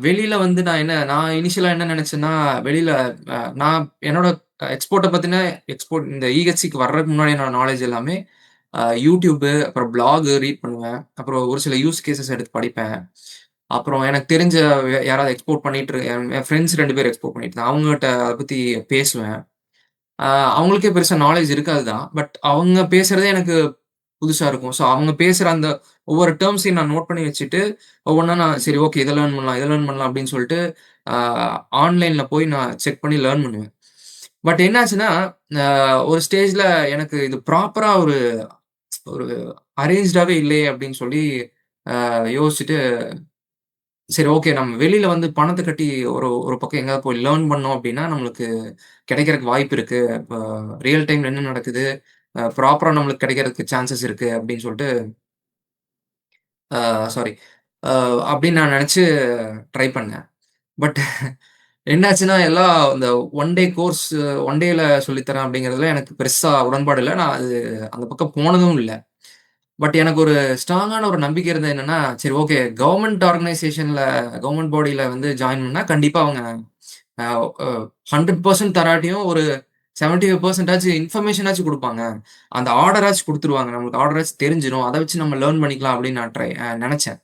வெளியில வந்து நான் என்ன நான் இனிஷியலா என்ன நினைச்சேன்னா வெளியில நான் என்னோட எக்ஸ்போர்ட்ட பத்தின எக்ஸ்போர்ட் இந்த இஹெச்சிக்கு வர்றதுக்கு முன்னாடி என்னோட நாலேஜ் எல்லாமே யூடியூப்பு அப்புறம் பிளாகு ரீட் பண்ணுவேன். அப்புறம் ஒரு சில யூஸ் கேஸஸ் எடுத்து படிப்பேன். அப்புறம் எனக்கு தெரிஞ்ச யாராவது எக்ஸ்போர்ட் பண்ணிட்டு என் என் ஃப்ரெண்ட்ஸ் ரெண்டு பேர் எக்ஸ்போர்ட் பண்ணிட்டு இருந்தாங்க. அவங்ககிட்ட அதை பத்தி பேசுவேன். அவங்களுக்கே பெருசா நாலேஜ் இருக்காது தான். பட் அவங்க பேசுறதே எனக்கு புதுசா இருக்கும். ஸோ அவங்க பேசுற அந்த ஒவ்வொரு டேர்ம்ஸையும் நான் நோட் பண்ணி வச்சுட்டு, ஒவ்வொன்றா நான் சரி ஓகே இதை லேர்ன் பண்ணலாம், இதை லேர்ன் பண்ணலாம் அப்படின்னு சொல்லிட்டு, ஆன்லைன்ல போய் நான் செக் பண்ணி லேர்ன் பண்ணுவேன். பட் என்னாச்சுன்னா, ஒரு ஸ்டேஜ்ல எனக்கு இது ப்ராப்பரா ஒரு ஒரு அரேஞ்ச்டாவே இல்லையே அப்படின்னு சொல்லி யோசிச்சுட்டு, சரி ஓகே நம்ம வெளியில வந்து பணத்தை கட்டி ஒரு ஒரு பக்கம் எங்கேயாவது போய் லேர்ன் பண்ணோம் அப்படின்னா, நம்மளுக்கு கிடைக்கிறதுக்கு வாய்ப்பு இருக்கு. இப்போ ரியல் டைம்ல என்ன நடக்குது, ப்ராப்பராக நம்மளுக்கு கிடைக்கிறதுக்கு சான்சஸ் இருக்கு அப்படின்னு சொல்லிட்டு சாரி. அப்படின்னு நான் நினச்சி ட்ரை பண்ணேன். பட் என்னாச்சுன்னா, எல்லாம் இந்த ஒன் டே கோர்ஸ் ஒன் டேல சொல்லித்தரேன் அப்படிங்கிறதுல எனக்கு பெருசாக உடன்பாடு இல்லை நான் அது அந்த பக்கம் போனதும் இல்லை பட் எனக்கு ஒரு ஸ்ட்ராங்கான ஒரு நம்பிக்கை இருந்தது என்னன்னா, சரி ஓகே கவர்மெண்ட் ஆர்கனைசேஷன்ல கவர்மெண்ட் பாடியில வந்து ஜாயின் பண்ணா கண்டிப்பா அவங்க ஹண்ட்ரட் பர்சன்ட் தராட்டியும் ஒரு செவன்டி ஃபைவ் பர்சன்டாச்சும் இன்ஃபர்மேஷனாச்சும் கொடுப்பாங்க. அந்த ஆர்டராச்சும் கொடுத்துருவாங்க. நம்மளுக்கு ஆர்டராச்சும் தெரிஞ்சிடும் அதை வச்சு நம்ம லேர்ன் பண்ணிக்கலாம் அப்படின்னு நான் ட்ரை நினச்சேன்.